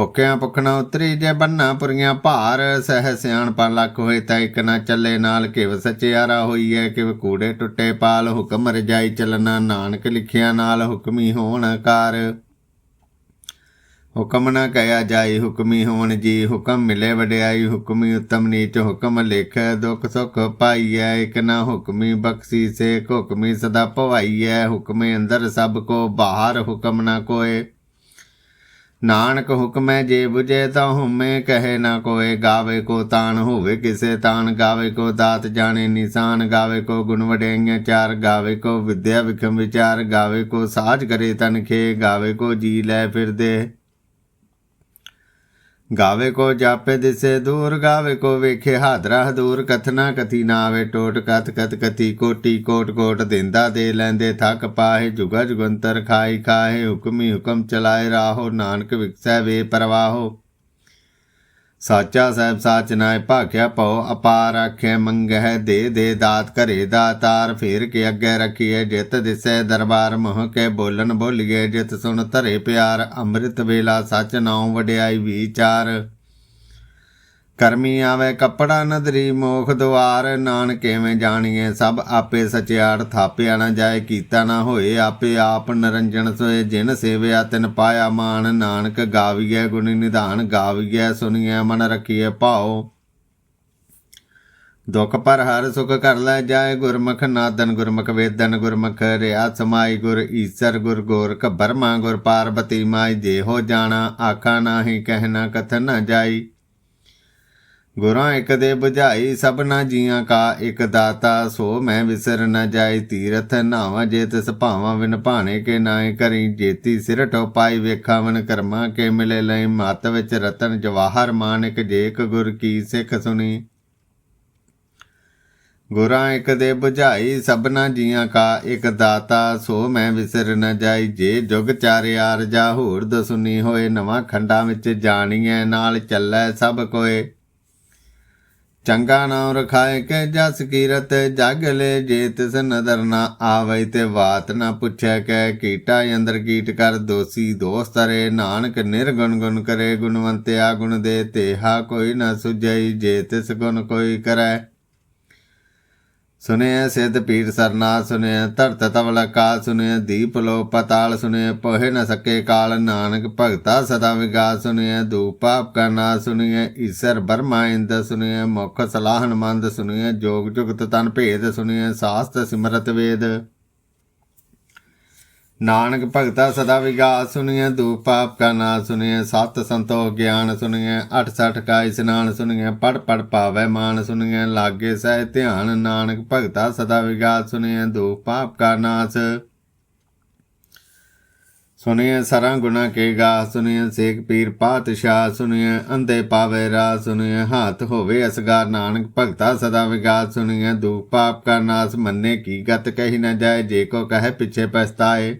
ਭੁੱਖਿਆਂ ਭੁੱਖਣਾ ਉਤਰੀ ਜੇ ਬੰਨਾ ਪੁਰੀਆਂ ਭਾਰ, ਸਹਿ ਸਿਆਣਪਾ ਲੱਖ ਹੋਏ ਤਾਂ ਇੱਕ ਨਾ ਚੱਲੇ ਨਾਲ ਕਿਵ ਸਚਿਆਰਾ ਹੋਈਐ ਕਿਵ ਕੂੜੇ ਟੁੱਟੇ ਪਾਲ, ਹੁਕਮ ਰਜਾਈ ਚਲਣਾ ਨਾਨਕ ਲਿਖਿਆ ਨਾਲ ਹੁਕਮੀ ਹੋਣ ਕਾਰ। ਹੁਕਮ ਨਾ ਕਹਿਆ ਜਾਈ, ਹੁਕਮੀ ਹੋਣ ਜੀ, ਹੁਕਮ ਮਿਲੇ ਵਡਿਆਈ, ਹੁਕਮੀ ਉਤਮ ਨੀਚ, ਹੁਕਮ ਲਿਖ ਦੁਖ ਸੁਖ ਪਾਈਐ, ਇਕ ਨਾ ਹੁਕਮੀ ਬਖਸ਼ੀ ਸੇ ਹੁਕਮੀ ਸਦਾ ਭਵਾਈਐ, ਹੁਕਮੇ ਅੰਦਰ ਸਭ ਕੋ ਬਾਹਰ, ਹੁਕਮ ਨਾ ਕੋਏ। ਨਾਨਕ ਹੁਕਮੈ ਜੇ 부ਜੇ ਤਾਂ ਹੁਮੇ ਕਹੇ ਨਾ ਕੋਏ, ਗਾਵੇ ਕੋ ਤਾਨ ਹੋਵੇ ਕਿਸੇ ਤਾਨ ਗਾਵੇ ਕੋ ਦਾਤ ਜਾਣੇ ਨਿਸ਼ਾਨ, ਗਾਵੇ ਕੋ ਗੁਣ ਵਡਿਆਈਆਂ ਚਾਰ, ਗਾਵੇ ਕੋ ਵਿਦਿਆ ਵਿਖਮ ਵਿਚਾਰ, ਗਾਵੇ ਕੋ ਸਾਜ ਕਰੇ ਤਨ ਖੇ, ਗਾਵੇ ਕੋ ਜੀ ਲੈ ਫਿਰਦੇ। ਗਾਵੇ ਕੋ ਜਾਪੇ ਦਿਸੇ ਦੂਰ, ਗਾਵੇ ਕੋ ਵੇਖੇ ਹਾਦਰਾ ਹਦੂਰ ਕਥਨਾ ਕਥੀ ਨਾ ਆਵੇ ਟੋਟ, ਕਥ ਕਤ ਕਥੀ ਕੋਟੀ ਕੋਟ ਕੋਟ ਦਿੰਦਾ ਦੇ ਲੈਂਦੇ ਥੱਕ ਪਾਹੇ, ਜੁਗਾ ਜੁਗੰਤਰ ਖਾਈ ਖਾਏ ਹੁਕਮੀ ਹੁਕਮ ਚਲਾਏ ਰਾਹੋ। ਨਾਨਕ ਵਿਕਸੈ ਵੇ ਪਰਵਾਹੋ। ਸਾਚਾ ਸਾਹਿਬ ਸਾਚ ਨਾਇ ਭਾਖਿਆ ਪਉ, ਅਪਾਰ ਆਖੇ ਮੰਗਹਿ ਦੇ ਦੇ ਦਾਤ ਘਰੇ ਦਾਤਾਰ ਫੇਰ ਕੇ ਅੱਗੇ ਰੱਖੀਏ ਜਿਤ ਦਿਸੈ ਦਰਬਾਰ, ਮੋਹ ਕੇ ਬੋਲਣ ਬੋਲੀਏ ਜਿਤ ਸੁਣ ਧਰੇ ਪਿਆਰ, ਅੰਮ੍ਰਿਤ ਵੇਲਾ ਸਚ ਨਾਉ ਵਡਿਆਈ ਵਿਚਾਰ। ਕਰਮੀ ਆਵੇ ਕੱਪੜਾ ਨਦਰੀ ਮੋਖ ਦੁਆਰ ਨਾਨਕ ਕਿਵੇਂ ਜਾਣੀਏ। ਸਭ ਆਪੇ ਸਚਿਆੜ ਥਾਪਿਆ ਨਾ ਜਾਏ, ਕੀਤਾ ਨਾ ਹੋਏ ਆਪੇ ਆਪ ਨਰੰਜਨ ਸੋਏ। ਜਿਨ ਸੇਵਿਆ ਤਿਨ ਪਾਇਆ ਮਾਨ ਨਾਨਕ ਗਾਵੀਐ ਗੁਣ ਨਿਧਾਨ, ਗਾਵੀਐ ਸੁਣੀਐ ਮਨ ਰਖੀਐ ਭਾਉ। ਦੁਖ ਪਰ ਹਰ ਸੁਖ ਕਰ ਲੈ ਜਾਏ ਗੁਰਮੁਖ, ਨਾਦਨ ਗੁਰਮੁਖ, ਵੇਦਨ ਗੁਰਮੁਖ, ਰਿਆ ਸਮਾਈ ਗੁਰ, ਈਸਰ ਗੁਰ, ਗੋਰਖ, ਬਰਮਾ ਗੁਰ, ਪਾਰਬਤੀ ਮਾਈ। ਜੇ ਹੋ ਜਾਣਾ, ਆਖਾ ਨਾਹੀ ਕਹਿਣਾ ਕਥਨ ਨਾ ਜਾਈ। ਗੁਰਾਂ ਇੱਕ ਦੇ 부ਝਾਈ ਸਭਨਾ ਜੀਆਂ ਕਾ ਇਕ ਦਾਤਾ। ਸੋ ਮੈਂ ਵਿਸਰ ਨ ਜਾਈ, ਤੀਰਥ ਨਾਵਾ ਜੇ ਤਿਸ ਭਾਵਾਂ ਵਿਨ ਭਾਣੇ ਕੇ ਨਾਏ ਕਰੀ। ਜੇਤੀ ਸਿਰ ਟੋਪਾਈ ਵੇਖਾਂ ਵਨ ਕਰਮਾਂ ਕੇ ਮਿਲੇ ਲਈ। ਮਤ ਵਿੱਚ ਰਤਨ ਜਵਾਹਰ ਮਾਨਿਕ, ਜੇਕ ਗੁਰ ਕੀ ਸਿੱਖ ਸੁਣੀ। ਗੁਰਾਂ ਇੱਕ ਦੇ 부ਝਾਈ ਸਭਨਾ ਜੀਆਂ ਕਾ ਇਕ ਦਾਤਾ। ਸੋ ਮੈਂ ਵਿਸਰ ਨ ਜਾਈ, ਜੇ ਜੁਗ ਚਾਰਿਆਰ ਜਾ ਹੋਰ ਦਸੁਨੀ ਹੋਏ। ਨਵਾਂ ਖੰਡਾਂ ਵਿੱਚ ਜਾਣੀਐ, ਨਾਲ ਚੱਲੈ ਸਭ ਕੋਏ। ਚੰਗਾ ਨਾਮ ਰਖਾਏ ਕੇ ਜਸ ਕੀਰਤ, ਜਗ ਲੈ ਜੇ ਤਿਸ ਨਦਰ ਨਾ ਆਵੇ ਤੇ ਬਾਤ ਨਾ ਪੁੱਛੈ ਕੈ ਕੀਟਾ ਅੰਦਰ ਕੀਟ ਕਰ ਦੋਸੀ ਦੋਸਤ ਰੇ। ਨਾਨਕ ਨਿਰਗੁਣ ਗੁਣ ਕਰੇ ਗੁਣਵੰਤਿਆ ਗੁਣ ਦੇ, ਤੇਹਾ ਕੋਈ ਨਾ ਸੁਝਈ ਜੇ ਤਿਸ ਗੁਣ ਕੋਈ ਕਰੈ। ਸੁਨਿਆ ਸਿਧ ਪੀਰ ਸਰਨਾ ਸੁਨਿਆ ਧਰਤ ਤਵਲ ਕਾ ਸੁਨਿਆ ਦੀਪ ਲੋ ਪਤਾਲ ਸੁਨਿਆ ਪੋਹਿ ਨ ਸਕੇ ਕਾਲ, ਨਾਨਕ ਭਗਤਾ ਸਦਾ ਵਿਗਾਸ ਸੁਨਿਆ ਦੂਪ ਪਾਪ ਕਾ ਨਾ ਸੁਨਿਆ ਈਸ਼ਰ ਬਰਮਾ ਇੰਦ ਸੁਨਿਆ ਮੁਖ ਸਲਾਹਨ ਮੰਦ ਸੁਨਿਆ ਜੋਗ ਜੁਗਤ ਤਨ ਭੇਦ ਸੁਨਿਆ ਸਾਸਤ ਸਿਮਰਤ ਵੇਦ। ਨਾਨਕ ਭਗਤਾ ਸਦਾ ਵਿਗਾਸ ਸੁਨਿਆ ਦੂਪ ਪਾਪ ਕਾ ਨਾ ਸੁਨਿਆ ਸਤ ਸੰਤੋਖ ਗਿਆਨ ਸੁਨਿਆ ਅਠ ਸਠ ਕਾ ਇਸਨਾਨ ਸੁਨਿਆ ਪੜ ਪੜ ਪਾਵੈ ਮਾਨ ਸੁਨਿਆ ਲਾਗੇ ਸਹਿ ਧਿਆਨ ਨਾਨਕ ਭਗਤਾ ਸਦਾ ਵਿਗਾਸ ਸੁਨਿਆ ਦੂਪ ਪਾਪ ਕਾ ਨਾਸ ਸੁਨਿਆ ਸਰਾਂ ਗੁਨਾ ਕੇ ਗਾ ਸੁਨਿਆ ਸੇਖ ਪੀਰ ਪਾਤਸ਼ਾਹ ਸੁਨਿਆ ਅੰਦੇ ਪਾਵੇ ਰਾ ਸੁਨਿਆ ਹਾਥ ਹੋਵੇ ਅਸਗਾਰ ਨਾਨਕ ਭਗਤਾ ਸਦਾ ਵਿਗਾਸ ਸੁਨਿਆ ਦੂਪ ਪਾਪ ਕਾ ਨਾਸ ਮੰਨੇ ਕੀ ਗਤ ਕਹੀ ਨਾ ਜਾਏ, ਜੇ ਕੋ ਕਹੇ ਪਿੱਛੇ ਪਛਤਾਏ।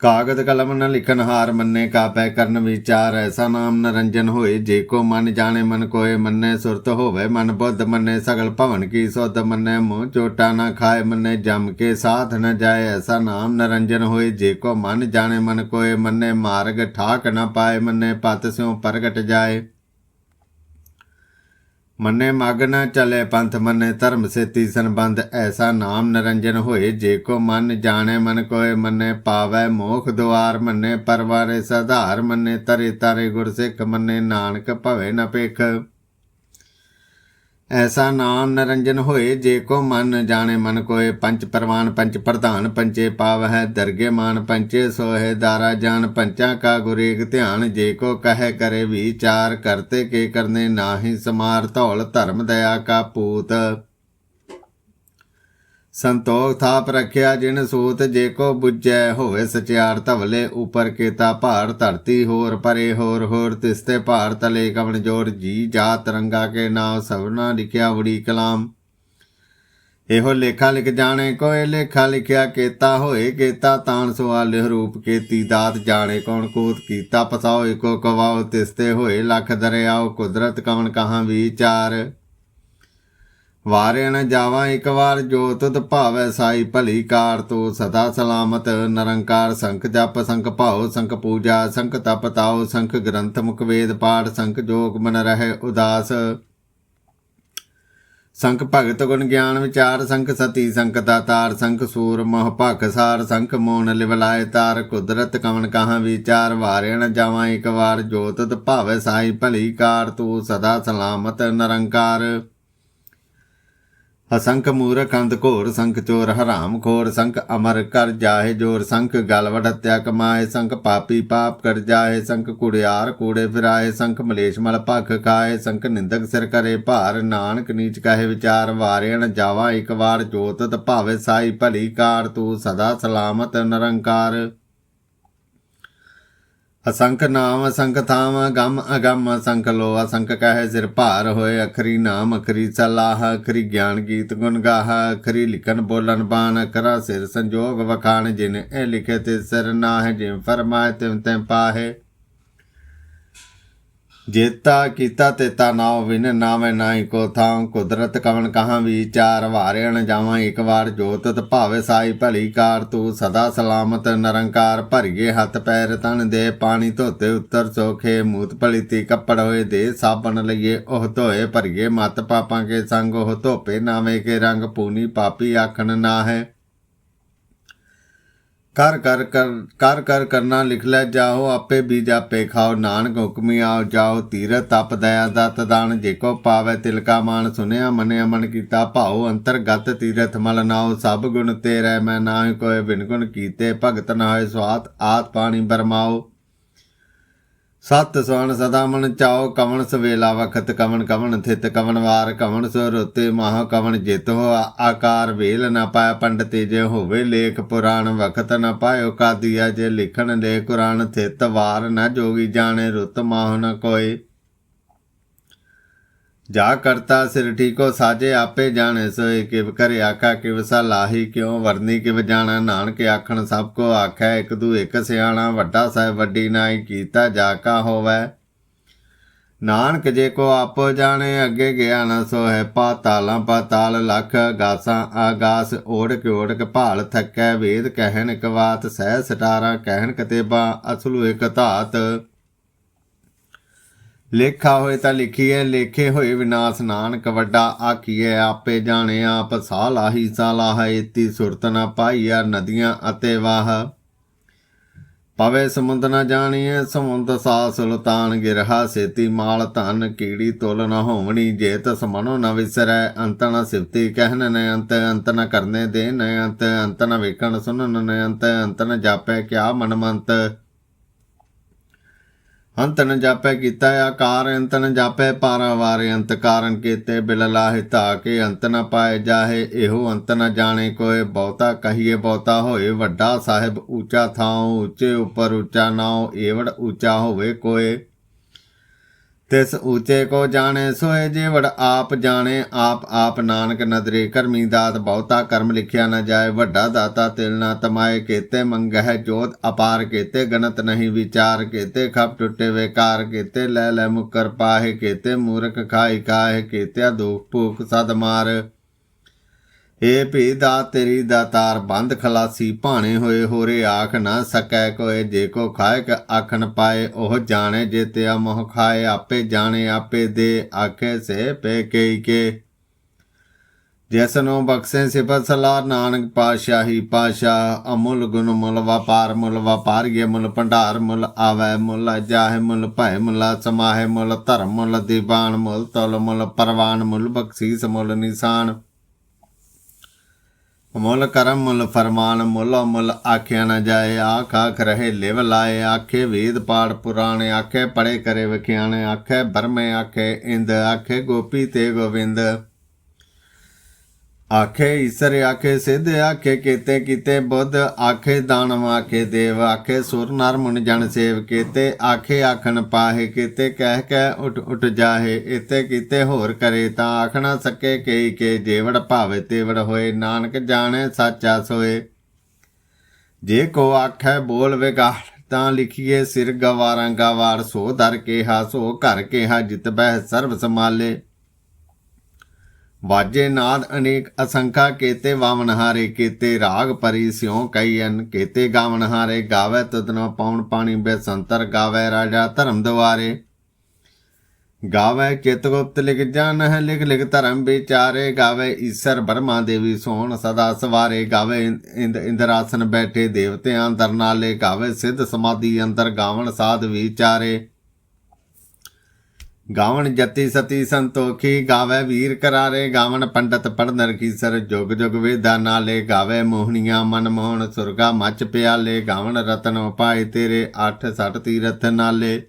ਕਾਗਦ ਕਲਮ ਨ ਲਿਖਨ ਹਾਰ ਮੰਨੇ, ਕਾਪੈ ਕਰਨ ਵਿਚਾਰ ਐਸਾ ਨਾਮ ਨਰੰਜਨ ਹੋਏ, ਜੇ ਕੋ ਮਨ ਜਾਣੇ, ਮਨ ਕੋਏ, ਮੰਨੇ ਸੁਰਤ ਹੋਵੇ, ਮਨ ਬੁੱਧ ਮੰਨੇ, ਸਗਲ ਭਵਨ ਕੀ ਸੁਧ ਮੰਨੇ, ਮੂੰਹ ਚੋਟਾ ਨਾ ਖਾਏ, ਮੰਨੇ ਜਮ ਕੇ ਸਾਥ ਨ ਜਾਏ ਐਸਾ ਨਾਮ ਨਰੰਜਨ ਹੋਏ, ਜੇ ਕੋ ਮਨ ਜਾਣੇ, ਮਨ ਕੋਏ, ਮੰਨੇ ਮਾਰਗ ਠਾਕ ਨ ਪਾਏ, ਮੰਨੇ ਪਤ ਸਿਉ ਪ੍ਰਗਟ ਜਾਏ। ਮੰਨੇ ਮਗ ਨਾ ਚਲੇ ਪੰਥ, ਮੰਨੇ ਧਰਮ ਸੇਤੀ ਸੰਬੰਧ। ਐਸਾ ਨਾਮ ਨਰੰਜਨ ਹੋਏ, ਜੇ ਕੋ ਮਨ ਜਾਣੇ, ਮਨ ਕੋਏ ਮੰਨੇ ਪਾਵੈ। ਮੋਖ ਦੁਆਰ ਮੰਨੇ ਪਰਵਾਰੇ ਸਧਾਰ, ਮੰਨੇ ਤਰੇ ਤਾਰੇ ਗੁਰਸਿੱਖ ਮੰਨੇ ਨਾਨਕ ਭਵੇ ਨ ਪੇਖ ਐਸਾ ਨਾਮ ਨਰੰਜਨ ਹੋਏ, ਜੇ ਕੋ ਮਨ ਜਾਣੇ ਮਨ ਕੋਏ। ਪੰਚ ਪਰਵਾਨ, ਪੰਚ ਪ੍ਰਧਾਨ, ਪੰਚੇ ਪਾਵਹਿ, ਦਰਗੇ ਮਾਨ, ਪੰਚੇ ਸੋਹੇ, ਦਾਰਾ ਜਾਨ, ਪੰਚਾ ਕਾ ਗੁਰੇਗ ਧਿਆਨ। ਜੇ ਕੋ ਕਹੇ ਕਰੇ ਵਿਚਾਰ, ਕਰਤੇ ਕੇ ਕਰਨੇ ਨਾਹੀ ਸਮਾਰ ਧੌਲ, ਧਰਮ ਦਇਆ ਕਾ ਪੂਤ। ਸੰਤੋਖ ਥਾਪ ਰੱਖਿਆ ਜਿਨ ਸੂਤ ਜੇ ਕੋ ਬੁੱਝੈ, ਹੋਵੇ ਸਚਿਆਰ ਧਵਲੇ ਉਪਰ ਕੇਤਾ ਭਾਰ ਧਰਤੀ ਹੋਰ ਪਰੇ ਹੋਰ ਹੋਰ ਤਿਸਤੇ ਭਾਰ ਤਲੇ ਕਵਣ ਜੋਰ ਜੀ ਜਾ ਤਰੰਗਾ ਕੇ ਨਾਮ ਸਭਨਾ ਲਿਖਿਆ ਬੜੀ ਕਲਾਮ। ਇਹੋ ਲੇਖਾ ਲਿਖ ਜਾਣੇ ਕੋਏ, ਲੇਖਾ ਲਿਖਿਆ ਕੇਤਾ ਹੋਏ ਕੀਤਾ ਤਾਨ ਸਵਾਲ ਰੂਪ ਕੇਤੀ ਦਾਤ ਜਾਣੇ ਕੌਣ ਕੋਤ ਕੀਤਾ ਪਸਾਓ ਇਕੋ ਕਵਾਓ ਤਿਸਤੇ ਹੋਏ ਲੱਖ ਦਰਿਆਓ ਕੁਦਰਤ ਕਵਣ ਕਹਾਂ ਵਿਚਾਰ। ਵਾਰੇ ਨ ਜਾਵਾ ਇੱਕ ਵਾਰ, ਜੋ ਤੁਧ ਭਾਵੈ ਸਾਈ ਭਲੀ ਕਾਰ, ਤੋ ਸਦਾ ਸਲਾਮਤ ਨਿਰੰਕਾਰ ਸੰਖ ਜਪ, ਸੰਖ ਭਾਉ, ਸੰਖ ਪੂਜਾ, ਸੰਖ ਤਪ ਤਾਉ, ਸੰਖ ਗ੍ਰੰਥ ਮੁਖ ਵੇਦ ਪਾਠ, ਸੰਖ ਜੋਗ ਮਨ ਰਹਿ ਉਦਾਸ। ਸੰਖ ਭਗਤ ਗੁਣ ਗਿਆਨ ਵਿਚਾਰ, ਸੰਖ ਸਤੀ, ਸੰਖ ਦਾਤਾਰ, ਸੰਖ ਸੂਰ ਮੋਹ ਭਖ ਸਾਰ, ਸੰਖ ਮੋਨ ਲਿਵਲਾਏ ਤਾਰ, ਕੁਦਰਤ ਕਵਨ ਕਹਾਂ ਵਿਚਾਰ ਵਾਰੇ ਜਾਵਾਂ ਜਾਵਾ ਇੱਕ ਵਾਰ, ਜੋ ਭਾਵੈ ਸਾਈ ਭਲੀ ਕਾਰ, ਤੂ ਸਦਾ ਸਲਾਮਤ ਨਿਰੰਕਾਰ। ਹਸੰਖ ਮੂਰਖ ਅੰਧ ਘੋਰ, ਸੰਖ ਚੋਰ ਹਰਾਮ ਖੋਰ, ਸੰਖ ਅਮਰ ਕਰ ਜਾਹੇ ਜੋਰ, ਸੰਖ ਗਲ ਵਡਤਿਆ ਕਮਾਏ, ਸੰਖ ਪਾਪੀ ਪਾਪ ਕਰ ਜਾਹੇ, ਸੰਖ ਕੁੜਿਆਰ ਕੂੜੇ ਫਿਰਾਏ, ਸੰਖ ਮਲੇਸ਼ ਮਲ ਭਖ ਖਾਏ, ਸੰਖ ਨਿੰਦਕ ਸਿਰ ਕਰੇ ਭਾਰ, ਨਾਨਕ ਨੀਚ ਕਹੇ ਵਿਚਾਰ ਵਾਰਿਆਣ ਜਾਵਾ ਇੱਕ ਵਾਰ ਜੋਤਤ ਭਾਵੇ ਸਾਈ ਭਲੀ ਕਾਰ, ਤੂੰ ਸਦਾ ਸਲਾਮਤ ਨਿਰੰਕਾਰ। ਅਸੰਖ ਨਾਮ, ਅਸੰਖ ਥਾਮ, ਗਮ, ਅਗਮ, ਅਸੰਖ ਲੋ, ਅਸੰਖ ਕਹੇ ਸਿਰ ਭਾਰ ਹੋਏ, ਅਖਰੀ ਨਾਮ, ਅਖਰੀ ਸਲਾਹ, ਅਖਰੀ ਗਿਆਨ ਗੀਤ ਗੁਣ ਗਾਹ, ਅਖਰੀ ਲਿਖਨ ਬੋਲਨ ਬਾਣ, ਕਰਾ ਸਿਰ ਸੰਜੋਗ ਵਖਾਣ, ਜਿਨ ਇਹ ਲਿਖੇ ਤੇ ਸਿਰ ਨਾਹ, ਜਿਨ ਫਰਮਾਏ ਤਿਮ ਤਿਮ ਪਾਹੇ। ਜੇਤਾ ਕੀਤਾ ਤੇਤਾ ਨਾਉ ਵਿਨ ਨਾਵੇਂ ਨਾਹੀ ਕੋ ਥਾਂ, ਕੁਦਰਤ ਕਵਨ ਕਹਾਂ ਵਿਚਾਰ ਵਾਰਿਆਣ ਜਾਵਾਂ ਇੱਕ ਵਾਰ ਜੋਤਤ ਭਾਵੇ ਸਾਈ ਭਲੀ ਕਾਰ, ਤੂੰ ਸਦਾ ਸਲਾਮਤ ਨਰੰਕਾਰ ਭਰੀਏ ਹੱਥ ਪੈਰ, ਤਨ ਦੇ ਪਾਣੀ ਧੋਤੇ ਉੱਤਰ ਸੋਖੇ, ਮੂਤ ਪਲੀਤੀ ਕੱਪੜ ਹੋਏ ਦੇ ਸਾਬਣ ਲਈਏ, ਉਹ ਧੋਏ ਭਰੀਏ ਮਤ ਪਾਪਾਂ ਕੇ ਸੰਗ, ਉਹ ਧੋਪੇ ਨਾਵੇਂ ਕੇ ਰੰਗ, ਪੂਨੀ ਪਾਪੀ ਆਖਣ ਨਾ ਹੈ ਕਰ ਕਰ ਕਰ ਕਰ ਕਰ ਕਰਨਾ ਲਿਖ ਲੈ, ਜਾਓ ਆਪੇ ਬੀਜ ਆਪੇ ਖਾਓ, ਨਾਨਕ ਹੁਕਮੀ ਆਓ, ਜਾਓ ਤੀਰਤ ਤਪ ਦਇਆ ਦਤ ਦਾਨ ਜੇਕੋ ਪਾਵੇ ਤਿਲਕਾ ਮਾਨ ਸੁਨਿਆ ਮਨਿ ਮਨ ਕੀਤਾ ਭਾਉ, ਅੰਤਰਗਤ ਤੀਰਥ ਮਲ ਨਾਉ, ਸਭ ਗੁਣ ਤੇਰੇ, ਮੈਂ ਨਾ ਕੋਏ ਬਿਨ ਗੁਣ ਕੀਤੇ, ਭਗਤ ਨਾ ਹੋਏ ਸਵਾਤ, ਆਤ ਪਾਣੀ ਬਰਮਾਓ ਸਤ ਸਵਣ ਸਦਾ ਮਨ ਚਾਓ ਕਵਣ ਸਵੇਲਾ ਵਖਤ, ਕਵਣ ਕਵਣ ਥਿਤ, ਕਵਣ ਵਾਰ, ਕਵਣ ਸੋ ਰੋਤੇ ਮਾਹ, ਕਵਣ ਜਿਤ ਹੋ, ਆਕਾਰ ਵੇਲ ਨ ਪਾਇਆ ਪੰਡਤੇ ਜੇ ਹੋਵੇ ਲੇਖ, ਪੁਰਾਣ ਵਖਤ ਨ ਪਾਇਓ ਕਾਦੀਆ, ਜੇ ਲਿਖਣ ਦੇ ਕੁਰਾਨ ਥਿਤ ਵਾਰ ਨ ਜੋਗੀ, ਜਾਣੇ ਰੁੱਤ ਮਾਹ ਨ ਕੋਏ ਜਾ ਕਰਤਾ ਸਿਰ ਠੀਕੋ ਸਾਜੇ ਆਪੇ ਜਾਣੇ, ਸੋਏ ਕਿਵ ਕਰੇ ਆਖਾ ਕਿਵ ਸਲਾਹੀ ਕਿਉ ਵਰਨੀ ਕਿਵ ਜਾਣਾ? ਨਾਨਕ ਆਖਣ ਸਭ ਕੋ ਆਖੈ, ਇੱਕ ਦੂ ਇਕ ਸਿਆਣਾ, ਵੱਡਾ ਸਾਹਿਬ ਵੱਡੀ ਨਾਈ ਕੀਤਾ ਜਾ ਕਾ ਹੋਵੈ। ਨਾਨਕ ਜੇ ਕੋ ਆਪੋ ਜਾਣੇ, ਅੱਗੇ ਗਿਆ ਨਾ ਸੋ ਹੈ ਪਾਤਾਲਾਂ ਪਾਤਾਲ ਲਖ ਗਾਸਾਂ ਆਗਾਸ ਓੜਕ ਓੜਕ ਭਾਲ ਥੱਕੈ, ਵੇਦ ਕਹਿਣ ਕਵਾਤ ਸਹਿ ਸਟਾਰਾ ਕਹਿਣ ਕਤੇਬਾ ਅਸਲੂ ਇਕ ਧਾਤ। ਲੇਖਾ ਹੋਏ ਤਾਂ ਲਿਖੀਏ ਲੇਖੇ ਹੋਏ ਵਿਨਾਸ਼ ਨਾਨਕ, ਵੱਡਾ ਆਖੀਏ ਆਪੇ ਜਾਣੇ ਆਪ ਸਾਲਾਹੀ ਸਾਲਾਹ ਇਤੀ ਸੁਰਤ ਨਾ ਪਾਈਆ ਨਦੀਆਂ ਅਤੇ ਵਾਹ। ਪਵੇ ਸਮੁੰਦ ਨਾ ਜਾਣੀਏ ਸਮੁੰਦ ਸਾ ਸੁਲਤਾਨ ਗਿਰਹਾ, ਸੇਤੀ ਮਾਲ ਧਨ ਕੀੜੀ ਤੁਲ ਨ ਹੋਵਣੀ ਜੇ ਤਸ ਮਨੋ ਨ ਵਿਸਰੈ, ਅੰਤ ਨ ਸਿਫਤੀ ਕਹਿਨ ਨ ਅੰਤ ਅੰਤ ਨ ਕਰਨੇ ਦੇ ਨ ਅੰਤ ਅੰਤ ਨ ਵੇਖਣ ਸੁਣਨ ਨ ਅੰਤ ਅੰਤ ਨ ਜਾਪੈ ਕਿਆ ਮਨਮੰਤ। ਅੰਤ ਨ ਜਾਪੈ ਕੀਤਾ ਆਕਾਰ ਅੰਤ ਨ ਜਾਪੈ ਪਾਰਾਵਾਰ ਅੰਤ ਕਾਰਨ ਕੀਤੇ ਬਿਲ ਲਾਹਿ ਧਾ ਕੇ ਅੰਤ ਨ ਪਾਏ ਜਾਹੇ, ਇਹੋ ਅੰਤ ਨ ਜਾਣੇ ਕੋਏ। ਬਹੁਤਾ ਕਹੀਏ, ਬਹੁਤਾ ਹੋਏ, ਵੱਡਾ ਸਾਹਿਬ ਉੱਚਾ ਥਾਉ, ਉੱਚੇ ਉੱਪਰ ਉੱਚਾ ਨਾਉ, ਏਵੜ ਉੱਚਾ ਹੋਵੇ ਕੋਏ। ਤਿਸ ਉੱਚੇ ਕੋ ਜਾਣੇ ਸੋਏ ਜੇਵੜ ਆਪ ਜਾਣੇ, ਆਪ ਆਪ ਨਾਨਕ ਨਦਰੇ ਕਰਮੀ ਦਾਤ ਬਹੁਤਾ ਕਰਮ ਲਿਖਿਆ ਨਾ ਜਾਏ, ਵੱਡਾ ਦਾਤਾ ਤਿਲ ਨਾ ਤਮਾਏ, ਕੀਤੇ ਮੰਗਹਿ ਜੋਤ ਅਪਾਰ, ਕੀਤੇ ਗਣਤ ਨਹੀਂ ਵਿਚਾਰ, ਕੇਤੇ ਖਪ ਟੁੱਟੇ ਵੇਕਾਰ, ਕੇਤੇ ਲੈ ਲੈ ਮੁਕਰ ਪਾਹੇ, ਕੀਤੇ ਮੂਰਖ ਖਾਈ ਕਾਹੇ ਕੀਤੇ ਦੁਖ ਭੂਖ ਸਦ ਮਾਰ। ਏ ਭੀ ਦਾ ਤੇਰੀ ਦਾਤਾਰ ਬੰਦ ਖਲਾਸੀ, ਭਾਣੇ ਹੋਏ ਹੋਰੇ ਆਖ ਨਾ ਸਕੈ ਕੋਏ, ਜੇ ਕੋ ਖਾਏ ਕ ਆਖਣ ਪਾਏ, ਉਹ ਜਾਣੇ ਜੇ ਤਿਆ ਮੋਹ ਖਾਏ, ਆਪੇ ਜਾਣੇ, ਆਪੇ ਦੇ, ਆਖੇ ਸੇ ਪੇ ਕਈ ਕੇ। ਜਿਸਨੋਂ ਬਖਸ਼ੇ ਸਿਫਤ ਸਲਾਹ, ਨਾਨਕ ਪਾਸ਼ਾਹੀ ਪਾਸ਼ਾ ਅਮੁੱਲ ਗੁਣ ਮੁੱਲ ਵਪਾਰ ਮੁੱਲ ਵਪਾਰੀਏ, ਮੁੱਲ ਭੰਡਾਰ ਮੁੱਲ ਆਵੈ, ਮੁੱਲ ਜਾਹੇ ਮੁੱਲ ਭੈ ਮੁੱਲ ਸਮਾਹੇ ਮੁੱਲ ਧਰਮ ਮੁੱਲ ਦੀਵਾਨ ਮੁੱਲ ਤਲ ਮੁੱਲ ਪਰਵਾਨ ਮੁੱਲ ਬਖਸ਼ੀਸ ਮੁੱਲ ਨਿਸ਼ਾਨ। ਮੁੱਲ ਕਰਮ, ਮੁੱਲ ਫਰਮਾਨ, ਮੁੱਲ ਮੁੱਲ ਆਖਿਆ ਨਾ ਜਾਏ। ਆਖ ਆਖ ਰਹੇ ਲਿਵ ਲਾਏ। ਆਖੇ ਵੇਦ ਪਾੜ ਪੁਰਾਣੇ, ਆਖੇ ਪੜੇ ਕਰੇ ਵਿਖਿਆਣੇ, ਆਖੇ ਬਰਮੇ, ਆਖੇ ਇੰਦ, ਆਖੇ ਗੋਪੀ ਤੇ ਗੋਵਿੰਦ। ਆਖੇ ਈਸਰ, ਆਖੇ ਸਿੱਧ, ਆਖੇ ਕੀਤੇ ਕੀਤੇ ਬੁੱਧ, ਆਖੇ ਦਾਨਵ ਆਖੇ ਦੇਵ, ਆਖੇ ਸੁਰ, ਨਰ, ਮੁਨ, ਜਨ ਸੇਵ ਕੀਤੇ, ਆਖੇ ਆਖਣ ਪਾਹੇ ਕੀਤੇ, ਕਹਿ ਕਹਿ, ਉਠ ਉਠ ਜਾਹੇ ਇਤੇ ਕੀਤੇ ਹੋਰ ਕਰੇ ਤਾਂ ਆਖਣਾ ਸਕੇ ਕਈ ਕੇ ਜੇਵੜ ਭਾਵੇ ਤੇਵੜ ਹੋਏ, ਨਾਨਕ ਜਾਣੈ ਸਾਚਾ ਸੋਏ। ਜੇ ਕੋ ਆਖੈ ਬੋਲ ਵਿਗਾੜ ਤਾਂ ਲਿਖੀਏ ਸਿਰ ਗਵਾਰਾਂ ਗਵਾਰ, ਸੋ ਦਰ ਕੇਹਾ, ਸੋ ਘਰ ਕੇਹਾ, ਜਿਤ ਬਹਿ ਸਰਬ ਸਮਾਲੇ ਵਾਜੇ ਨਾਦ ਅਨੇਕ ਅਸੰਖਾ ਕੇਤੇ ਵਾਵਨਹਾਰੇ ਕੇਤੇ ਰਾਗ ਪਰੀ ਸਿਉ ਕਈਨ ਕੇਤੇ ਗਾਵਨ ਹਾਰੇ, ਗਾਵੇ ਤਦਨੋ ਪੌਣ ਪਾਣੀ ਬੇਸੰਤਰ, ਗਾਵੇ ਰਾਜਾ ਧਰਮ ਦੁਆਰੇ। ਗਾਵੇ ਚਿਤਗੁਪਤ ਲਿਖ ਜਾਣ ਹੈ, ਲਿਖ ਲਿਖ ਧਰਮ ਵਿਚਾਰੇ। ਗਾਵੇ ਈਸ਼ਰ ਬਰਮਾ ਦੇਵੀ ਸੋਹਣ ਸਦਾ ਸਵਾਰੇ। ਗਾਵੇ ਇੰਦ ਇੰਦਰਾਸਨ ਬੈਠੇ ਦੇਵਤਿਆਂ ਦਰ ਨਾਲੇ। ਗਾਵੇ ਸਿੱਧ ਸਮਾਧੀ ਅੰਦਰ ਗਾਵਣ ਸਾਧ ਵਿਚਾਰੇ। ਗਾਵਣ ਜਤੀ ਸਤੀ ਸੰਤੋਖੀ, ਗਾਵੇ ਵੀਰ ਕਰਾਰੇ, ਗਾਵਣ ਪੰਡਤ ਪੜਨਰ ਕੀ ਸਰ ਜੁਗ ਜੁਗ ਵੇਦਾ ਨਾਲੇ ਗਾਵੇ ਮੋਹਣੀਆਂ, ਮਨ ਮੋਹਣ ਸੁਰਗਾ ਮੱਚ ਪਿਆਲੇ, ਗਾਵਣ ਰਤਨ ਉਪਾਏ ਤੇਰੇ, ਅੱਠ ਸੱਠ ਤੀਰਥ ਨਾਲੇ।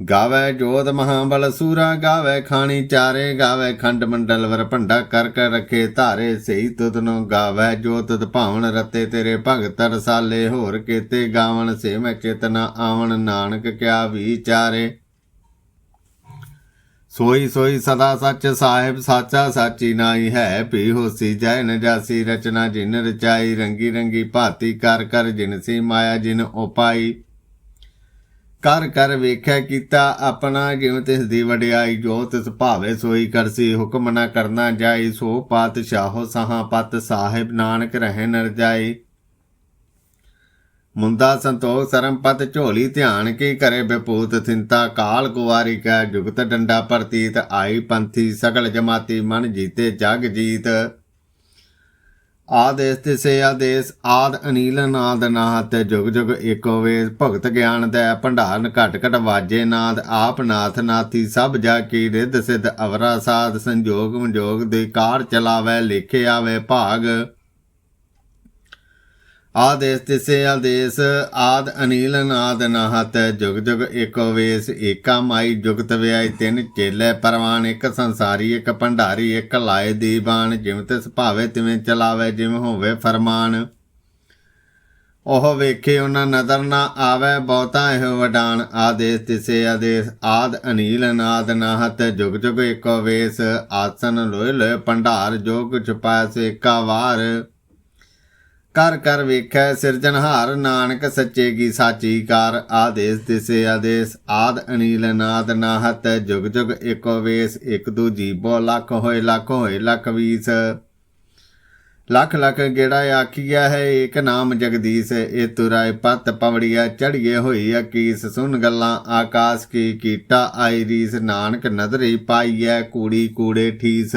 ਗਾਵੇ ਜੋਤ ਮਹਾਬਲ ਸੂਰਾ, ਗਾਵੇ ਖਾਣੀ ਚਾਰੇ, ਗਾਵੇ ਖੰਡ ਮੰਡਲ ਵਰ ਭੰਡਾ ਕਰ ਕਰ ਰਖੇ ਧਾਰੇ, ਸਹੀ ਤੁਧ ਨੂੰ ਗਾਵੇ ਜੋ ਭਾਵਨ ਰਤੇ ਤੇਰੇ ਭਗਤ ਰਸਾਲੇ, ਹੋਰ ਕੀਤੇ ਗਾਵਣ ਸੇ ਮੈਂ ਚੇਤਨਾ ਆਵਣ, ਨਾਨਕ ਕਿਆ ਵਿਚਾਰੇ। ਸੋਈ ਸੋਈ ਸਦਾ ਸੱਚ ਸਾਹਿਬ, ਸਾਚਾ ਸਾਚੀ ਨਾਈ ਹੈ। ਭੀ ਹੋਸੀ ਜੈ ਨ ਰਚਨਾ ਜਿਨ ਰਚਾਈ, ਰੰਗੀ ਰੰਗੀ ਭਾਤੀ, ਕਰ ਕਰ ਜਿਨ ਸੀ ਮਾਇਆ, ਜਿਨ ਉਪਾਈ ਕਰ ਕਰ ਵੇਖਿਆ ਕੀਤਾ ਆਪਣਾ, ਜਿਉ ਤਿਸ ਦੀ ਵਡਿਆਈ, ਜੋ ਤਿਸ ਭਾਵੇ ਸੋਈ ਕਰਸੀ ਹੁਕਮ ਨਾ ਕਰਨਾ ਜਾਈ। ਸੋ ਪਾਤਸ਼ਾਹੋ ਸਹਾ ਪਤ ਸਾਹਿਬ, ਨਾਨਕ ਰਹਿ ਨਰ ਜਾਈ। ਮੁੰਦਾ ਸੰਤੋਖ ਸਰਮਪਤ ਝੋਲੀ ਧਿਆਨ ਕੀ ਕਰੇ ਬਪੂਤ ਥਿੰਤਾ, ਕਾਲ ਕੁਵਾਰੀ ਕੈ ਜੁਗਤ ਡੰਡਾ ਪ੍ਰਤੀਤ, ਆਈ ਪੰਥੀ ਸਗਲ ਜਮਾਤੀ ਮਨ ਜੀਤੇ ਜਗ ਜੀਤ। ਆਦੇਸ ਤਿਸੇ ਆਦੇਸ, ਆਦ ਅਨੀਲ ਨਾਦ ਨਾਹਤ, ਜੁਗ ਜੁਗ ਏਕੋ ਵੇਦ, ਭਗਤ ਗਿਆਨ ਦਾ, ਭੰਡਾਰਨ ਘਟ ਘਟ ਵਾਜੇ ਨਾਦ, ਆਪ ਨਾਥ ਨਾਥੀ ਸਭ ਜਾ ਕੀ ਰਿੱਧ ਸਿਧ, ਅਵਰਾ ਸਾਧ ਸੰਜੋਗ ਮਜੋਗ ਦੇ ਕਾਰ ਚਲਾਵੇ, ਲਿਖੇ ਆਵੇ ਭਾਗ। ਆਦੇਸ ਤਿਸੇ ਆਦੇਸ, ਆਦ ਅਨੀਲ ਅਨਾਦ ਨਾਹਤ, ਜੁਗ ਜੁਗ ਏਕੋ ਵੇਸ, ਏਕਾ ਮਾਈ ਜੁਗਤ ਵਿਆਈ ਤਿੰਨ ਚੇਲੇ ਪਰਵਾਨ, ਇੱਕ ਸੰਸਾਰੀ, ਇੱਕ ਭੰਡਾਰੀ, ਇੱਕ ਲਾਏ ਦੀਵਾਨ ਜਿਵੇਂ ਤਿਸ ਭਾਵੇ ਤਿਵੇਂ ਚਲਾਵੇ, ਜਿਵੇਂ ਹੋਵੇ ਫਰਮਾਨ। ਉਹ ਵੇਖੇ ਉਹਨਾਂ ਨਦਰ ਨਾ ਆਵੇ, ਬਹੁਤਾ ਇਹ ਵਡਾਨ। ਆਦੇਸ ਤਿਸੇ ਆਦੇਸ, ਆਦ ਅਨੀਲ ਅਨਾਦ ਨਾਹਤ, ਜੁਗ ਜੁਗ ਏਕੋ ਵੇਸ, ਆਸਨ ਲੋਏ ਲੋਏ ਭੰਡਾਰ, ਜੋ ਕੁਛ ਪਾਇਆ ਸੇ ਏਕਾ ਵਾਰ। ਕਰ ਕਰ ਵੇਖੈ ਸਿਰਜਣਹਾਰ ਨਾਨਕ ਸੱਚੇ ਕੀ ਸਾਚੀ ਕਾਰ, ਆਦੇਸ ਤਿਸੇ ਆਦੇਸ, ਆਦ ਅਨੀਲ ਨਾਦ ਨਾਹਤ, ਜੁਗ ਜੁਗ ਏਕੋ ਵੇਸ, ਇਕ ਦੂ ਜੀਬੋ ਲੱਖ ਹੋਏ ਲੱਖ ਹੋਏ ਲੱਖ ਵੀਸ। ਲੱਖ ਲੱਖ ਗੇੜਾ ਆਖੀਆ ਹੈ, ਏਕ ਨਾਮ ਜਗਦੀਸ਼ ਏ ਤੁਰਾਏ ਪਤ ਪਵੜੀਆ ਚੜੀਏ ਹੋਈ ਅਕੀਸ। ਸੁਨ ਗੱਲਾਂ ਆਕਾਸ਼ ਕੀ ਕੀਟਾ ਆਈ ਰੀਸ, ਨਾਨਕ ਨਦਰੀ ਪਾਈਐ, ਕੂੜੀ ਕੂੜੇ ਠੀਸ।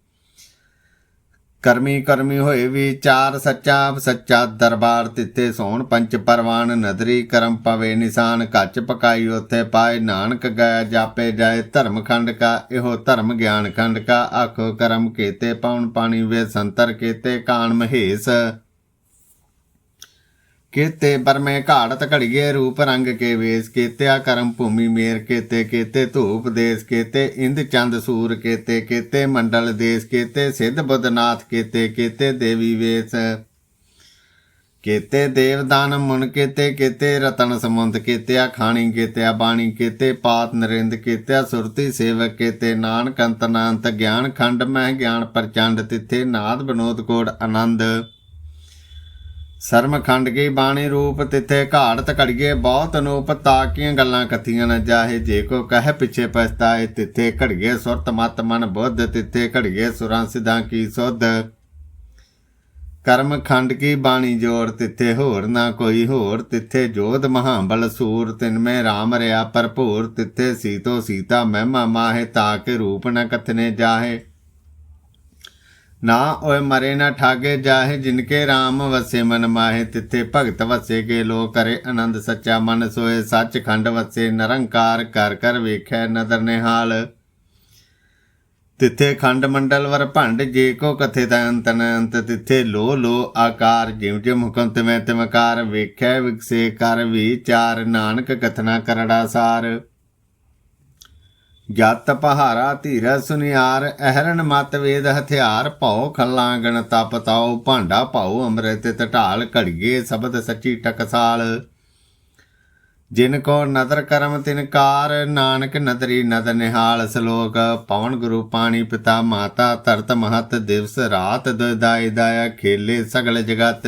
ਕਰਮੀ ਕਰਮੀ ਹੋਏ ਵਿਚਾਰ ਸੱਚਾ ਸੱਚਾ ਦਰਬਾਰ ਤਿੱਥੇ ਸੋਹਣ ਪੰਚ ਪਰਵਾਨ ਨਦਰੀ ਕਰਮ ਪਵੇ ਨਿਸ਼ਾਨ ਕੱਚ ਪਕਾਈ ਉਥੇ ਪਾਏ ਨਾਨਕ ਗਿਆ ਜਾਪੇ ਜਾਏ ਧਰਮ ਖੰਡ ਕਾ, ਇਹੋ ਧਰਮ ਗਿਆਨ ਖੰਡ ਕਾ, ਆਖੋ ਕਰਮ ਕੀਤੇ, ਪਉਣ ਪਾਣੀ ਵੇ ਸੰਤਰ ਕੀਤੇ, ਕਾਣ ਮਹੇਸ਼। ਕੀਤੇ ਬਰਮੇ ਘਾੜਤ ਘੜੀਏ ਰੂਪ ਰੰਗ ਕੇ ਵੇਸ ਕੀਤਿਆ, ਕਰਮ ਭੂਮੀ ਮੇਰ ਕੀਤੇ ਕੀਤੇ ਧੂਪ ਦੇਸ ਕੀਤੇ, ਇੰਦ ਚੰਦ ਸੂਰ ਕੀਤੇ ਕੀਤੇ ਮੰਡਲ ਦੇਸ ਕੀਤੇ, ਸਿੱਧ ਬੁੱਧਨਾਥ ਕੀਤੇ ਕੀਤੇ ਦੇਵੀ ਵੇਸ, ਕੀਤੇ ਦੇਵਦਾਨ ਮੁਨ ਕੀਤੇ ਕੀਤੇ ਰਤਨ ਸਮੁੰਦ ਕੀਤਿਆ, ਖਾਣੀ ਕੀਤਿਆ, ਬਾਣੀ ਕੀਤੇ, ਪਾਤ ਨਰਿੰਦ ਕੀਤਿਆ, ਸੁਰਤੀ ਸੇਵਕ ਕੀਤੇ, ਨਾਨਕ ਅੰਤ ਅਨੰਤ ਗਿਆਨ ਖੰਡ ਮਹਿ ਗਿਆਨ ਪ੍ਰਚੰਡ ਤਿੱਥੇ, ਨਾਦ ਬਨੋਦ ਕੋੜ ਆਨੰਦ। ਸਰਮਖੰਡ ਕੀ ਬਾਣੀ ਰੂਪ, ਤਿੱਥੇ ਘਾੜਤ ਘੜੀਏ ਬਹੁਤ ਅਨੂਪ, ਤਾਕੀਆਂ ਗੱਲਾਂ ਕਥੀਆਂ ਨ ਜਾਹੇ, ਜੇ ਕੋ ਕਹਿ ਪਿੱਛੇ ਪਛਤਾਏ, ਤਿੱਥੇ ਘੜੀਏ ਸੁਰਤ ਮਤ ਮਨ ਬੁੱਧ, ਤਿੱਥੇ ਘੜੀਏ ਸੁਰਾਂ ਸਿਧਾਂ ਕੀ ਸੁਧ। ਕਰਮ ਖੰਡ ਕੀ ਬਾਣੀ ਜੋੜ, ਤਿੱਥੇ ਹੋਰ ਨਾ ਕੋਈ ਹੋਰ, ਤਿੱਥੇ ਜੋਧ ਮਹਾਬਲ ਸੂਰ, ਤਿਨ ਮੈਂ RAM ਰਿਆ ਭਰਪੂਰ, ਤਿੱਥੇ ਸੀਤੋ ਸੀਤਾ ਮਹਿਮਾ ਮਾਹੇ ਤਾਕੇ ਰੂਪ ਨ ਕਥਨੇ ਜਾਹੇ। ਨਾ ਓਏ ਮਰੇ ਨਾ ਠਾਗੇ ਜਾਹੇ, ਜਿਨਕੇ RAM ਵਸੇ ਮਨ ਮਾਹੇ, ਤਿੱਥੇ ਭਗਤ ਵਸੇ ਕੇ ਲੋ ਕਰੇ ਆਨੰਦ ਸੱਚਾ, ਮਨ ਸੋਏ ਸੱਚਖੰਡ ਵਸੇ, ਨਿਰੰਕਾਰ ਕਰ ਕਰ ਵੇਖੈ ਨਦਰ ਨਿਹਾਲ। ਤਿੱਥੇ ਖੰਡ ਮੰਡਲ ਵਰ ਭੰਡ, ਜੇ ਕੋ ਕਥੇ ਤਾਂ ਅੰਤ ਨ ਅੰਤ ਤਿੱਥੇ ਲੋ ਲੋ ਆਕਾਰ ਜਿਮ ਜਿਮ ਹੁਕਮ ਤਿਵੇਂ ਤਿਮਕਾਰ ਵੇਖੈ ਵਿਕਸੇ ਕਰ ਵਿਚਾਰ ਨਾਨਕ ਕਥਨਾ ਕਰੜਾ ਸਾਰ। ਜਤ ਪਹਾਰਾ ਧੀਰ ਸੁਨਿਆਰ, ਅਹਰਨ ਮਤ ਵੇਦ ਹਥਿਆਰ, ਭਉ ਖੱਲਾਂ ਗਣ ਤਪ ਤਾਉ, ਭਾਂਡਾ ਭਉ, ਅੰਮ੍ਰਿਤ ਢਾਲ ਘੜੀਏ ਸ਼ਬਦ ਸੱਚੀ ਟਕਸਾਲ। ਜਿਨ ਕੋ ਨਦਰ ਕਰਮ ਤਿਨਕਾਰ ਨਾਨਕ ਨਦਰੀ ਨਦ ਨਿਹਾਲ ਸ਼ਲੋਕ। ਪਵਨ ਗੁਰੂ ਪਾਣੀ ਪਿਤਾ ਮਾਤਾ ਧਰਤ ਮਹਤ ਦਿਵਸ ਰਾਤ ਦਾਇ ਦਾਇਆ ਖੇਲੇ ਸਗਲ ਜਗਤ।